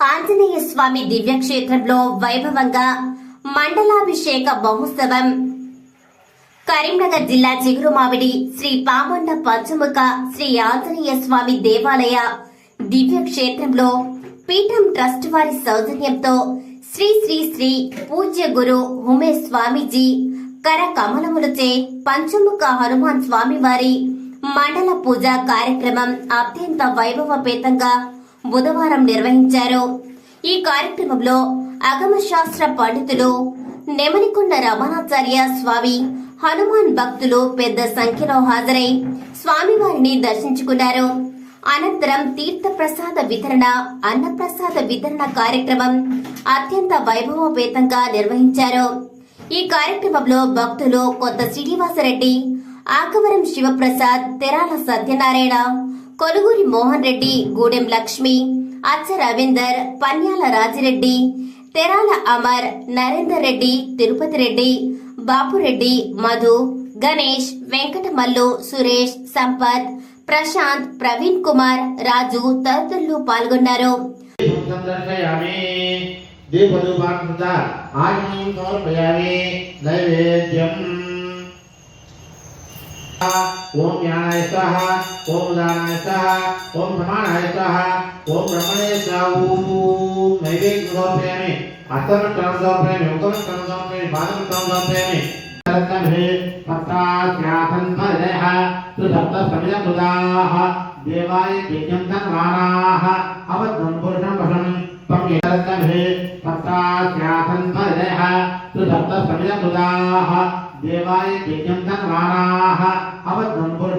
ఆంజనేయ స్వామి దివ్యక్షేత్రంలో వైభవంగా మండలాభిషేక మహోత్సవం. కరీంనగర్ జిల్లా చిగురుమావిడి శ్రీ పామన్న పంచముఖ శ్రీ ఆంజనేయ స్వామి దేవాలయ దివ్యక్షేత్రంలో పీఠం ట్రస్ట్ వారి సౌజన్యంతో శ్రీ శ్రీ శ్రీ పూజ్య గురు ఉమేష్ స్వామీజీ కర కమలములచే పంచముఖ హనుమాన్ స్వామి వారి మండల పూజ కార్యక్రమం అత్యంత వైభవపేతంగా బుధవారం నిర్వహించారు. ఈ కార్యక్రమంలో అగమ శాస్త్ర పండితులు నెమలికొండ రమణాచార్య స్వామి హనుమాన్ భక్తులు పెద్ద సంఖ్యలో హాజరై స్వామివారిని దర్శించుకున్నారు. అనంతరం తీర్థ ప్రసాద వితరణ అన్నప్రసాద వితరణ కార్యక్రమం అత్యంత వైభవపేతంగా నిర్వహించారు. ఈ కార్యక్రమంలో భక్తులు కొత్త శ్రీనివాసరెడ్డి ఆకవరం శివప్రసాద్ తెరాల సత్యనారాయణ కొలుగురి మోహన్ రెడ్డి గూడెం లక్ష్మి అచ్చ రవీందర్ పన్యాల రాజిరెడ్డి తెరాల అమర్ నరేందర్ రెడ్డి తిరుపతి రెడ్డి బాపురెడ్డి మధు గణేష్ వెంకటమల్లు సురేష్ సంపత్ ప్రశాంత్ ప్రవీణ్ కుమార్ రాజు తదితరులు పాల్గొన్నారు. దీపదూపాంత ఆగ్నేయం సమర్పయామి నైవేద్యం ओम ज्ञान स्वाहा, ओम उदानाय स्वाहा, ओम प्रमाण स्वाहा, ओम ब्रह्मणे स्वाहूं। नैवेद्य समर्पयामि अतम क्रम समर्पयामि उतम क्रम समर्पयामि बादम क्रम समर्पयामि रत्नभे पत्राख्यातं परः सुसप्त समिदमुदाः देवाय यज्ञं धन्वानाः अवध्वं पुरुषं वशं त्वं रत्नभे पत्राख्यातं परः सुसप्त समिदमुदाः యజ్ఞం ధన్వానాః అవధ్వం పురుషం